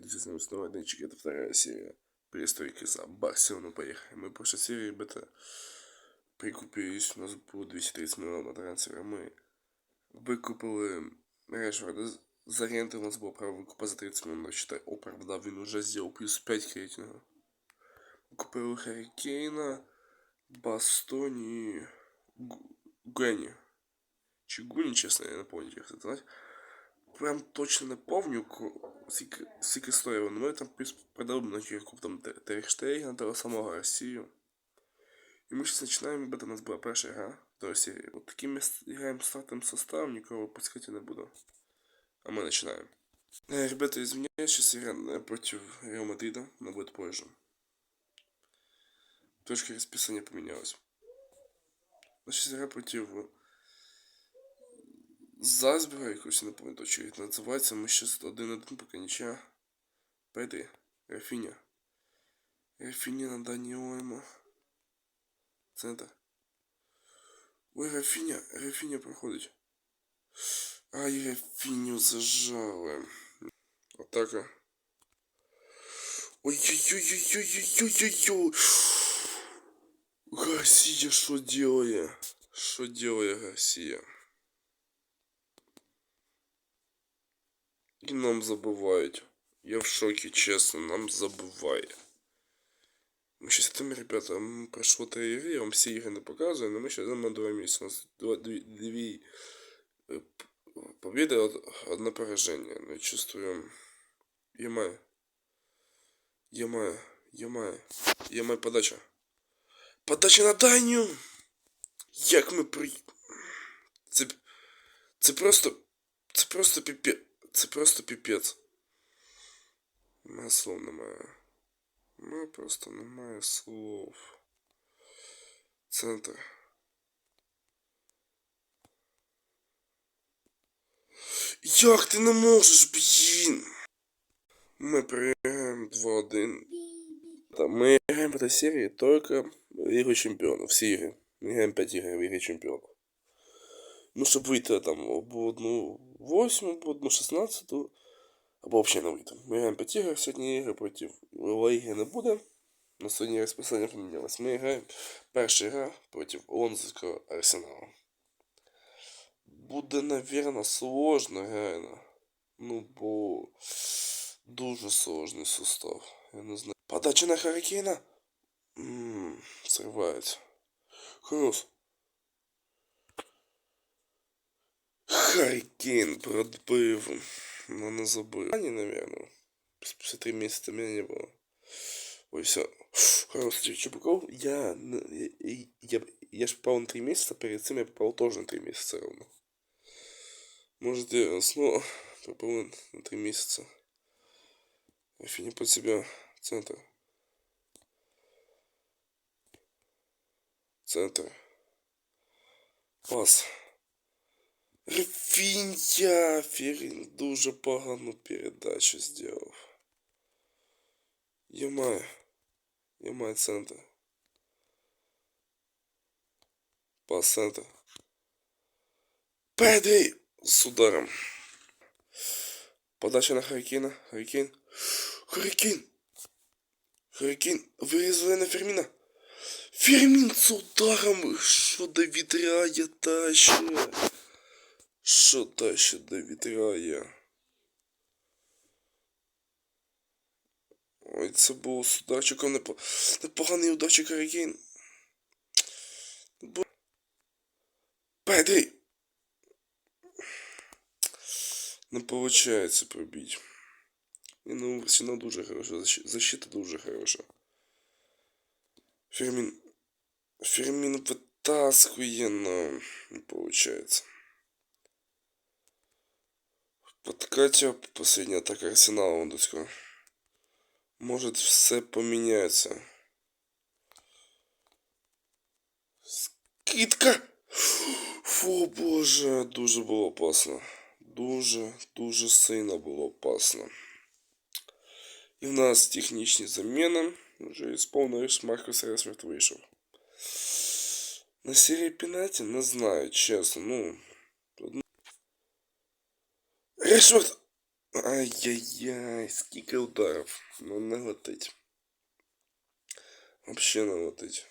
действительно снова Денчик, это вторая серия перестройки за Барселону, поехали. Мы в прошлой серии, ребята, прикупились, у нас было 230 миллионов на трансфера, мы викупили Решфорда за аренду, у нас было право викупа за 30 миллионов, считай, оправдав, він уже сделал плюс 5 к рейтингу. Купили Харі Кейна, Бастоні, Гу- Гені. Чи Гуні, чесно, я не пам'ятаю, як це назвати. Прям точно не ко- скільки, скільки стоїло, але ми там продали кілька там Те- Терштейгена, того самого Росію. І ми зараз починаємо, бо у нас була перша гра до Росії. От таким ми граємо стартовим составом, нікого пускати не буду. А ми починаємо. Э, ребята, извиняюсь, сейчас игра э, против Реал Мадрида, она будет позже. Точка расписания поменялась. Значит, игра против Зальцбурга, якось не пам'ятаю, що їх називається. Ми зараз один-один, поки нічия. Педрі, Рафіня. Рафіня на Дані Ойма. Центр. Ой, Рафіня, Рафіня проходить. Ай, Рафіню зажали. Атака. Ой-ой-ой-ой-ой-ой-ой-ой-ой. Гарсия что делает? Что делает Гарсия? И нам забывают. Я в шоке, честно, нам забывают. Мы сейчас там, ребята, прошло три игры, я вам все игры не показываю, но мы сейчас на два месяца. У нас два, две, две э, победы, од- одно поражение. Мы чувствуем... Ямай. Ямай. Ямай. Ямай подача. Подача на Даню! Як ми при... Це... Це просто... Це просто піпець. Це просто піпець. Немає слов немає. Ну, просто немає слов. Центр. Як ти не можеш, блін? Ми проиграем 2-1. Да, мы играем в этой серии только в Игру Чемпионов. Все игры. Мы играем 5 игр в Игре Чемпионов. Ну, чтобы выйти там об одну 8, об одну 16, або взагалі не вийти. Ми граємо 5 ігор, сьогодні ігри проти Лиги не буде. На сьогодні розписання помінялось. Ми граємо перша гра проти лондонського Арсенала. Буде, наверное, сложно, реально. Ну, бо дуже сложний состав. Я не знаю. Подача на Харикейна. Ммм, сривається. Хрус. Харикейн пробив. Ну, не. Ані, наверное. Спустя три месяца меня не было. Ой, все. Хороший Чебуков. Я, я, я, я ж попал на три месяца, перед этим я попал тоже на три месяца ровно. Может, я снова попал на три месяца. Афини под себя. Центр. Центр. Пас. Рефінья! Ферін дуже погану передачу зробив. Ямай. Ямай центр. Пас центр. Педрі! З ударом. Подача на Харикейна. Харикейн. Харикейн! Харикейн вирізали на Ферміна. Фермін з ударом. Що Давід Рая тащить? Що та ще довітрає? Ой, це був з ударчиком непо... непоганий ударчик Харікейн. Бо... Педрі! Не виходить пробіть. І ну, стіна дуже хороша, защита дуже хороша. Фермін... Фермін витаскує, но не виходить. В подкате последняя атака Арсенала Лондонского. Может все поменяется. Скидка! Фу, боже, дуже було опасно. Дуже, дуже сильно було опасно. І в нас технічні заміни. Вже ісповнився Маркус Решфорд вийшов. На серії пенальті не знаю, чесно. Ну. Одну... Решфорд! Ай-яй-яй, скільки ударів. Ну не летить. Вообще не летить.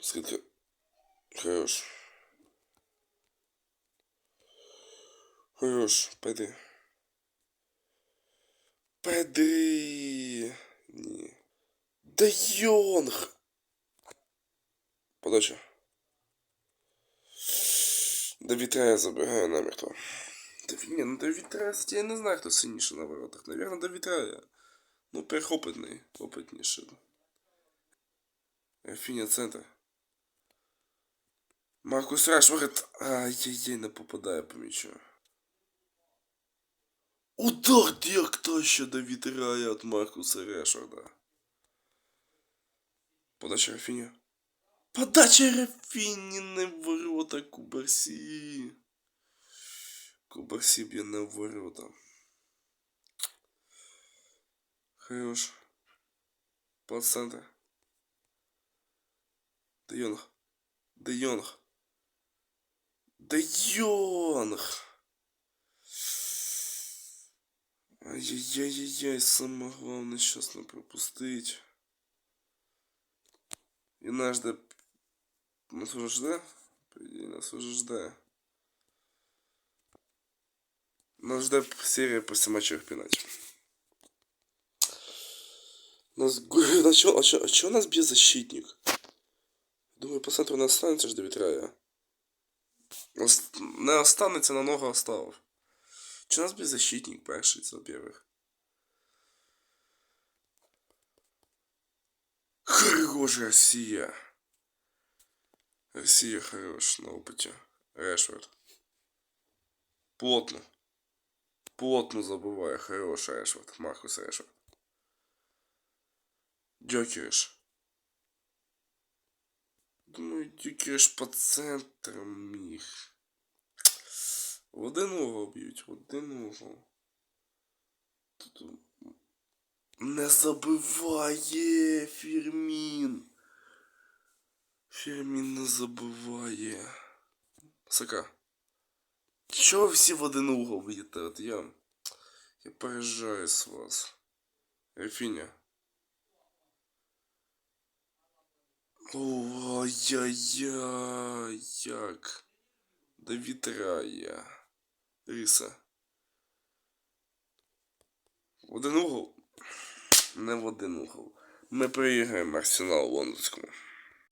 Скидка. Хорош. Хорош, пойди. Пойди. Ні. Да Йонг! Подача. Давід Рая забирає намірто. Ні, ну Давід Рая, я не знаю, хто сильніший на воротах. Навірно, Давід Рая. Ну, перехопитний, опитніший. Рафіня центр. Маркус Раш, Рашфорд. Ай-яй-яй, не попадає, помічу. Удар як кто ще до Рая від Маркуса Решфорда. Подача Рафиня. Подача Рафіні не в ворота Кубарсі. Кубарсі б'є не в ворота. Хорош. Под центр. Де Йонг. Де Йонг. Де Йонг. Ай-яй-яй-яй, самое главное сейчас не пропустить. И наш де... нас уже жде? По идее, нас уже жде. Нас жде серия после матча в пенальти. Нас... А чё, а чё, а чё у нас без защитник? Думаю, по центру не останется ж до вітря. Ос- Не останеться, на ногу оставив. Чи у нас беззащитник перший, це во-первых? Хорош Россия. Россия хорош на опыте. Решфорд. Плотно. Плотно забываю. Хорош Решфорд. Маркус Решфорд. Дёкериш. Думаю, Дюкериш по центрам міг. В один угол б'ють, в один угол. Тут... Не забиває Фірмін. Фірмін не забиває. Сака. Чого всі в один угол б'єте? От я... Я поражаю з вас. Рафіня. Ой-яй-яй, як. До вітра я. Риса. В один угол? Не в один угол. Ми проіграємо Арсенал лондонському.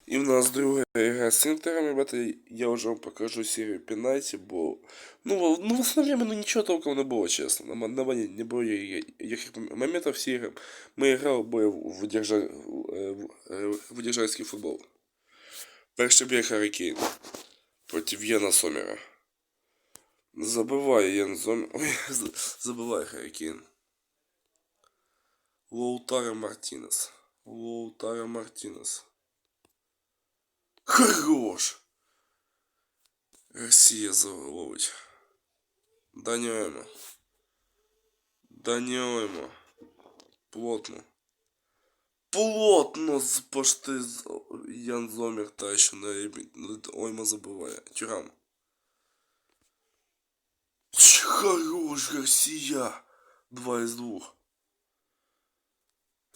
І в нас друга гра з Інтером, ребята, я вже вам покажу серію пенальті, бо... Ну, ну в основному ну, нічого толком не було, чесно. На, на мене не було яких моментів всі ігри. Ми грали бо в, держа... в, в державський футбол. Перший бій Харі Кейн проти Єна Сомера. Забиває Єн Сомер. Ой, забиває Харі Кейн. Лоутара Мартинес. Лоутара Мартинес. Хорош! Россия заловить. Даняємо. Даняємо. Плотно. Плотно з пошти з Ян Зомер та ще на ребі. Ойма забиває. Тюрам. Хорош, Россия. Два из двух.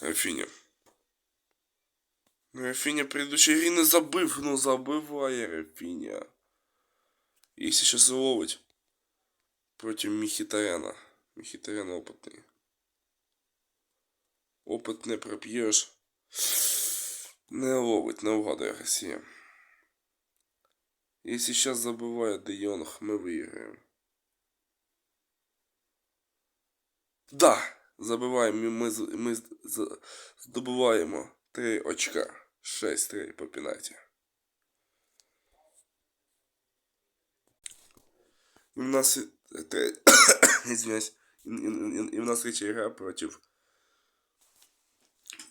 Афиня. Рафиня предыдущей игры не забив, ну забиває Рафиня. Если сейчас ловить против Михитаряна. Михитарян опытный. Опыт не проп'єш. Не ловить, не вгадує Росія. Если сейчас забиває Де Йонг, мы выиграем. Да! Забиваємо, ми, з- ми з- з- здобуваємо 3 очка. 6-3 по пенальті. І в нас і- тре- Извиняюсь. І, і, і, і в нас третя гра против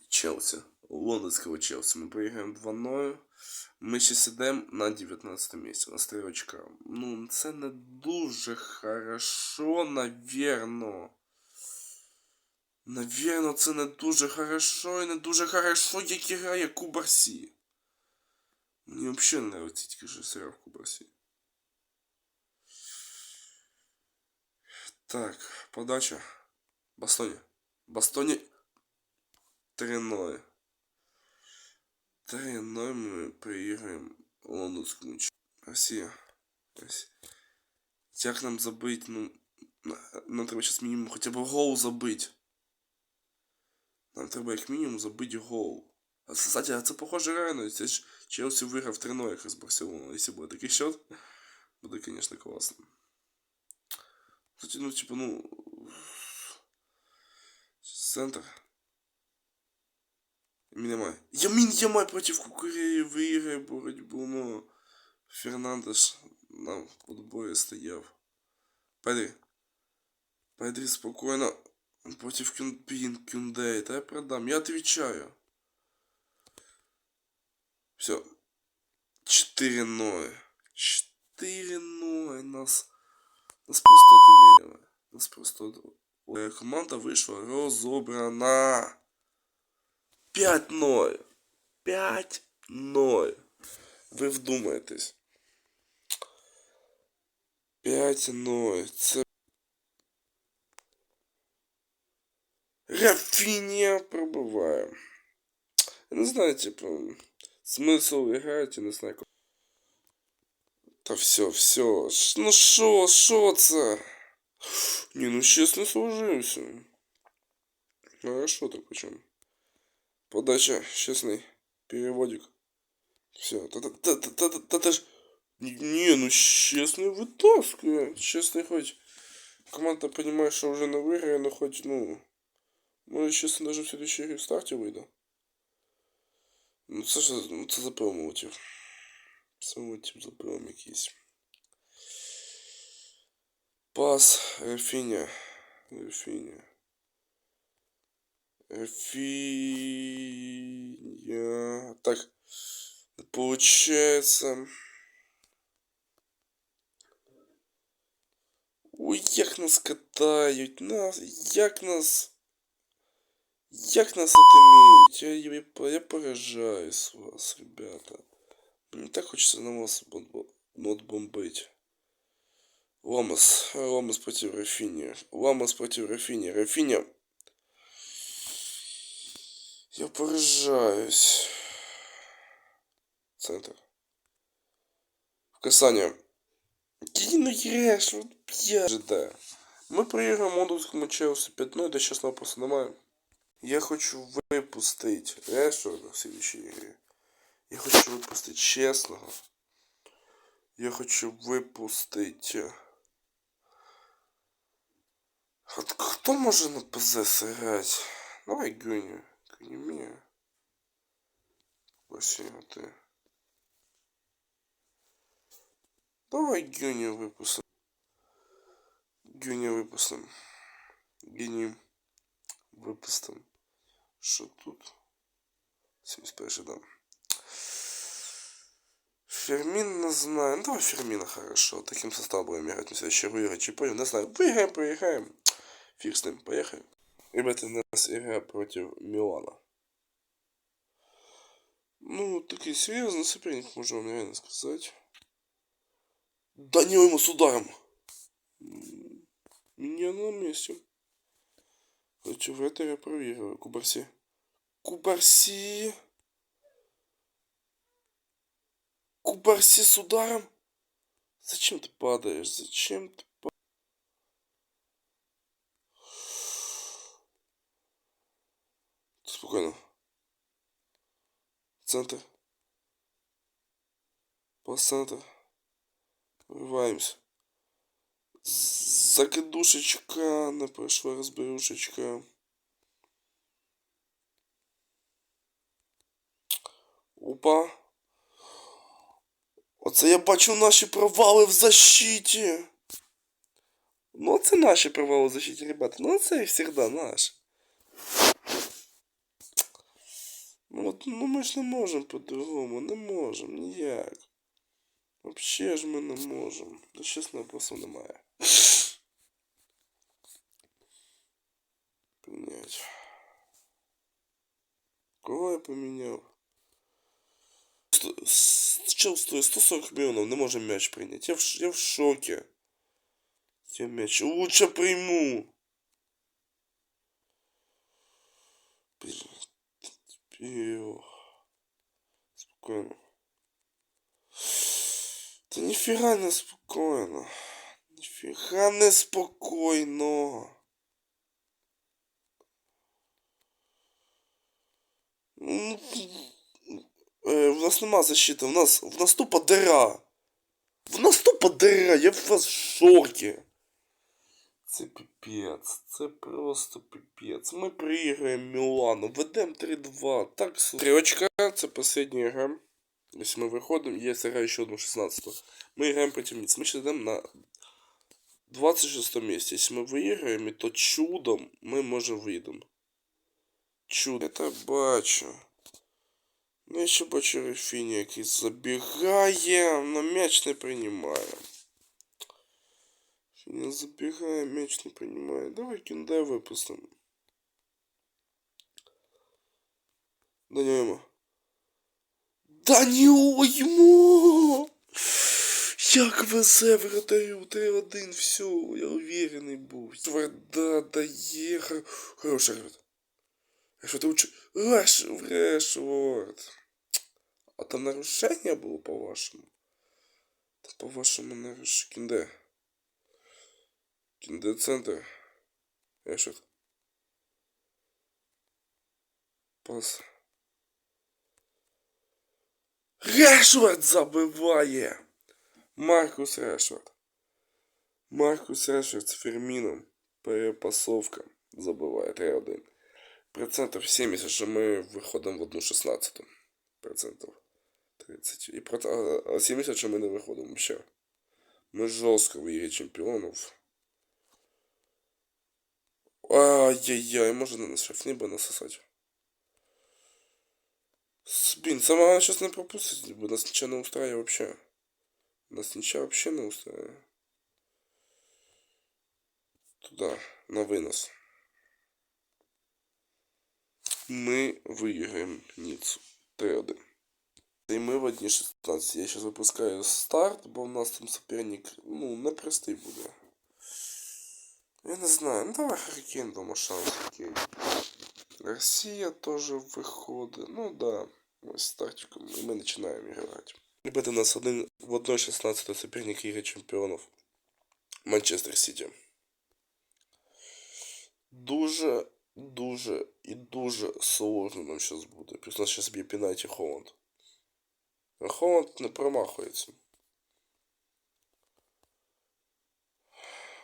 Челси. Лондонського Челси. Ми проіграємо 2-0. Ми ще сидимо на 19 місці. У нас 3 очка. Ну, це не дуже хорошо, навірно. Навірно, це не дуже хорошо і не дуже хорошо, як грає Кубарсі. Мені взагалі не нравиться тільки же серіал Кубарсі. Так, подача. Бастоні. Бастоні. 3-0. 3-0 ми проіграємо лондонському ч- Росія. Росія. Як нам забити? Ну, на- нам треба зараз мінімум хоча б гол забити. Нам треба як мінімум забити гол. А, кстати, а це похоже реально. Це ж Челсі виграв 3-0 якраз Барселону. Якщо буде такий счет, буде, конечно, класно. Кстати, ну, типа, ну... Центр. Минимай. Ямин Ямай против Кукуреи выиграет боротьбу, но Фернандеш нам в подборе стояв. Пойди. Пойди спокойно. Против Кюнпин, Кюндей. Да я продам. Я отвечаю. Все. 4-0. 4-0. Нас... Нас просто отымели. Нас просто... от- Е, Команда вийшла розобрана. 5-0. 5-0. Ви вдумаєтесь. 5-0. Це. Рафінія пробиває. Я не знаю, типу, смисл грати, не знаю. Та все, все. Ш- Ну що, що це? Ні, ну чесно служився. Хорошо так причем. Подача, честный переводик. Все, та-та-та-та-та-та ж... Не, ну честный вытаскивает. Честный хоть... Команда понимает, что уже на выиграє, но хоть, ну... Може, чесно, даже в следующей игре в старте вийде. Ну, це ж, ну, це за промоутів. Це мотив за пром якийсь. Пас, Рафіня. Рафіня. Рафиня. Так. Получается. Ой, як нас катають, нас, як нас. Як нас отымеют? Я, я, я поражаюсь вас, ребята. Мне так хочется на вас бомбить. Ламас. Ламас против Рафини. Ламас против Рафини. Рафиня. Я поражаюсь. Центр. В касание. Ну ешь, вот я да. Мы проиграем лондонскому Челси 5-0, да сейчас вопроса немає. Я хочу выпустить Решфорда в следующей игре. Я хочу выпустить честного. Я хочу выпустить... э, От кто может на ПЗ сыграть? Давай Гюню. Гюню Спасибо, ты. Давай Гюню выпустим. Гюню выпустим. Гюню выпустим. Что тут? 71 да. Фермин не знаю. Ну, давай Фермина хорошо. Таким составом будем играть на следующей выиграть. Че понял? Не знаю. Выиграем, проиграем. Фиг с ним. Поехали. Ребята, у нас игра против Милана. Ну, такой серьезный соперник, можно вам реально сказать. Да не ему с ударом. Меня на месте. Это я проверю. Кубарси. Кубарси. Кубарси с ударом. Зачем ты падаешь? Зачем ты па- Спокойно. Центр. По центр. Вырываемся. Закидушечка. Не пройшла розберушечка. Опа. Оце я бачу наші провали в защиті. Ну, це наші провали в защиті, ребята. Ну, це і завжди наш. Ну, от, ну ми ж не можемо по-другому, не можемо, ніяк. Вообще ж ми не можемо. Да чесно, просто немає. Принять. Кого я поміняв? Сто- с- Чел стоїть 140 мільйонів, не може м'яч прийняти. Я в, ш- я в шокі. Я мяч лучше приму. Блин. Спокойно. Та ніфіга не спокійно. Ніфіга не спокійно. Ну, е, в нас нема защити, в нас, в нас тупо дыра. В нас тупо дыра, я в вас в шокі. Це піпець, це просто піпець. Ми приіграємо Мілану, ведемо 3-2. Так, стрілочка, це остання гра. Если мы выходим, я сыграю еще одну 16 Мы играем против Ниц. Мы сейчас идем на 26 месте. Если мы выиграем, то чудом мы можем выйдем. Чудо. Это бачу. Ну, еще бачу Рафіні, який забігає, но мяч не принимає. Не забегая, мяч не принимает. Давай кіндай випустимо. Даняємо. Да не йому! Як везе вратарю 3-1, все, я уверенный був. Тверда дає. Хороший ребят. Що ти лучше? Реш, Решворд. А там нарушення було по-вашому? Та по-вашому нарушення. Кінде. Кінде центр. Решет. Пас. Решвард забиває. Маркус Решвард. Маркус Решвард з Ферміном. Перепасовка. Забиває 3-1. Процентов 70, що ми виходимо в одну 16. Процентов 30. І проц... 70, що ми не виходимо ще. Ми жорстко в Лігі Чемпіонів. Ай-яй-яй, може на шеф би насосать. Блин, сама сейчас не пропустить, бо нас ничего не устраивает вообще. Нас ничего вообще не устраивает. Туда, на вынос. Мы выиграем Ниццу. 3-1. И мы в одни 16. Я сейчас выпускаю старт, бо у нас там соперник, ну, непростий буде. Я не знаю, ну давай Харикейн дома шанс, окей. Россия тоже выходит, ну да. Ось з тактиком. І ми починаємо грати. Ребята, у нас один в 1.16 соперник Лиги Чемпіонів. Манчестер Сіті. Дуже, дуже і дуже сложно нам зараз буде. Плюс у нас зараз б'є пенальті Холланд. А Холланд не промахується.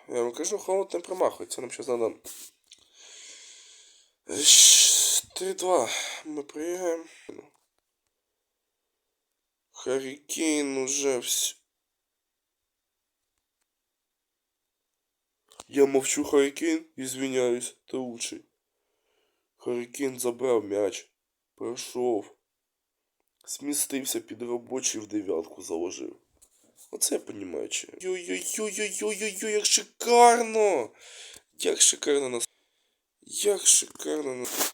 Я вам кажу, Холланд не промахується. Нам зараз треба... 3-2. Ми приїгаємо. Харикейн уже все. Я мовчу Харикейн, извиняюсь, ты лучший. Харикейн забрав м'яч. Пройшов. Смістився під робочий в дев'ятку заложив. Оце я понімаю чи. Йой-йой-йой-йой-йой-йой, як шикарно! Як шикарно нас. Як шикарно нас.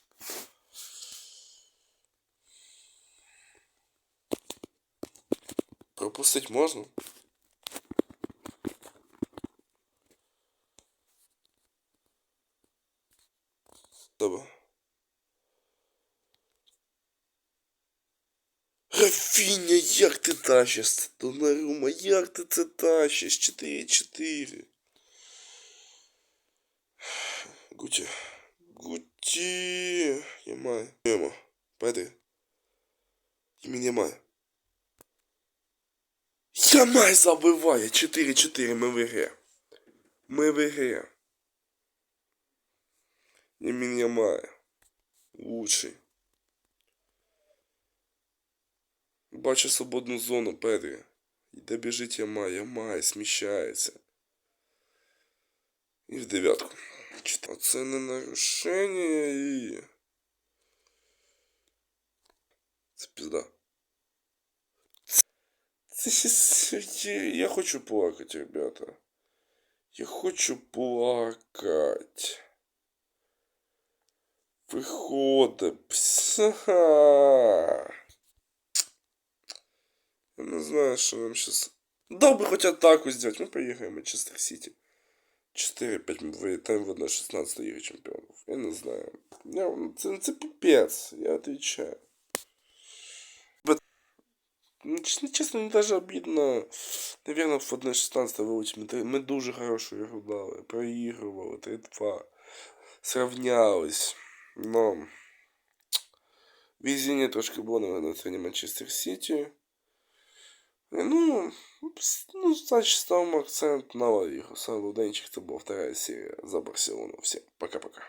Пропустить можно? Добре. Рафіня, як ти тащиш? Донарума, як ти це тащиш? 4-4. Гуті. Гуті. Ямай. Ема. Пойди. Імі немає. Ямай забиває 4-4, ми в ігрі. Ми в ігрі. Імін Ямай. Лучший. Бачу свободну зону, Педрі. Іде біжить Ямай, Ямай, сміщається. І в дев'ятку. Оце не нарушення і... Це пізда. Я хочу плакать, ребята. Я хочу плакать. Виходить. Я не знаю, що нам сейчас... Дав би хоть атаку сделать. Мы поехали в Манчестер Сити. 4-5 мы вылетаем в 1-16 Лиги Чемпионов. Я не знаю. Я, ну, це, це пипец, я отвечаю. Ну, честно, честно, мне даже обидно. Наверное, в 1-16 вилучимо. Ми, ми дуже хорошу ігру дали. Проігрували 3-2. Сравнялись. Но везение трошки було, наверное, на стороні Манчестер Сіті. Ну, ну, значит, ставим акцент на Ла Лигу. Самый Денчик, это была вторая серия за Барселону. Всем пока-пока.